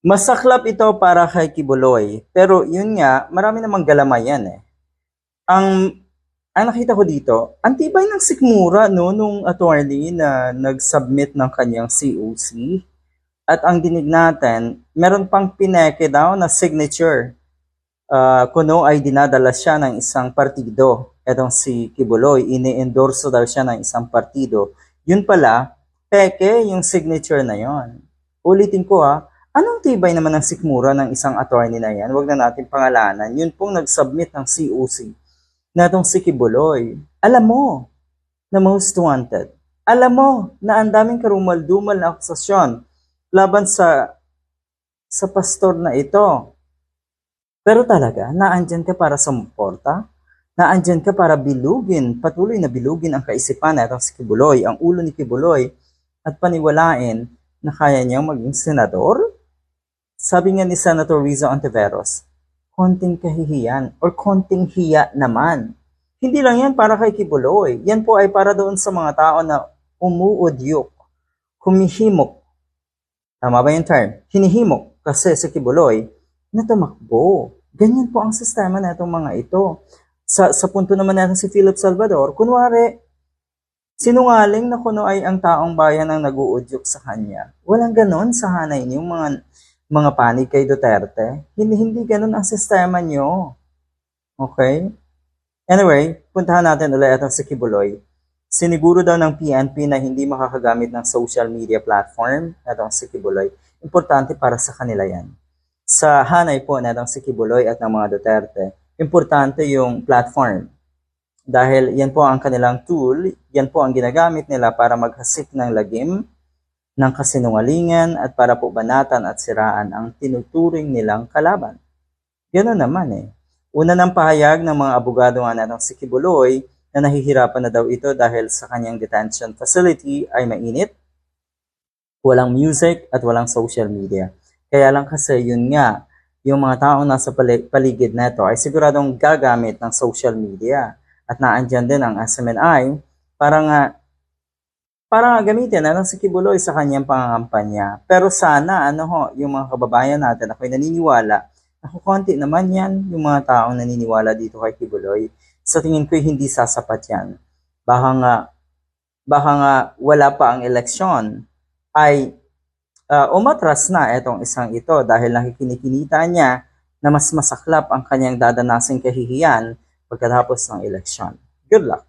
Masaklap ito para kay Kibuloy. Pero yun nga, marami namang galamay yan eh. Ang, ang nakita ko dito, ang tibay ng sikmura no, nung attorney na nag-submit ng kanyang COC. At ang dinig natin, meron pang pineke daw na signature. Ah, kuno ay dinadala siya ng isang partido. Etong si Kibuloy, ini-endorso daw siya ng isang partido. Yun pala, peke yung signature na yon. Ulitin ko ha, anong tibay naman ng sikmura ng isang attorney na yan? Huwag na natin pangalanan. Yun pong nag-submit ng COC na itong si Kibuloy. Alam mo na most wanted. Alam mo na ang daming karumal-dumal na akusasyon laban sa sa pastor na ito. Pero talaga, naandyan ka para sumuporta? Naandyan ka para bilugin, patuloy na bilugin ang kaisipan na itong si Kibuloy, ang ulo ni Kibuloy, at paniwalain na kaya niyang maging senador? Sabi nga ni Senator Rizzo Antiveros, konting kahihiyan or konting hiya naman. Hindi lang yan para kay Kibuloy. Yan po ay para doon sa mga tao na umuudyok, humihimok. Tama ba yung term? Hinihimok kasi si Kibuloy na tumakbo. Ganyan po ang sistema na itong mga ito. Sa, sa punto naman natin si Philip Salvador, kunwari, sinungaling na kuno ay ang taong bayan ang naguudyok sa kanya. Walang ganon sa hanay niyo mga mga panig kay Duterte. Hindi, hindi ganon ang sistema niyo. Okay? Anyway, puntahan natin ulit itong si Kibuloy. Siniguro daw ng PNP na hindi makakagamit ng social media platform itong si Kibuloy. Importante para sa kanila yan. Sa hanay po na itong si Kibuloy at ng mga Duterte, importante yung platform. Dahil yan po ang kanilang tool, yan po ang ginagamit nila para maghasik ng lagim, ng kasinungalingan at para po banatan at siraan ang tinuturing nilang kalaban. Ganoon naman eh. Una ng pahayag ng mga abogado nga natong si Kibuloy na nahihirapan na daw ito dahil sa kanyang detention facility ay mainit, walang music at walang social media. Kaya lang kasi yun nga, yung mga taong nasa pali- paligid neto ay siguradong gagamit ng social media at naandyan din ang SMNI para nga para gamitin ano si Kibuloy sa kanyang pangangampanya. Pero sana ano ho, yung mga kababayan natin ako'y naniniwala ako konti naman yan yung mga taong naniniwala dito kay Kibuloy. Sa tingin ko hindi sasapat yan. Baka nga baka nga wala pa ang eleksyon ay uh, umatras na itong isang ito dahil nakikinikinita niya na mas masaklap ang kanyang dadanasing kahihiyan pagkatapos ng eleksyon. Good luck!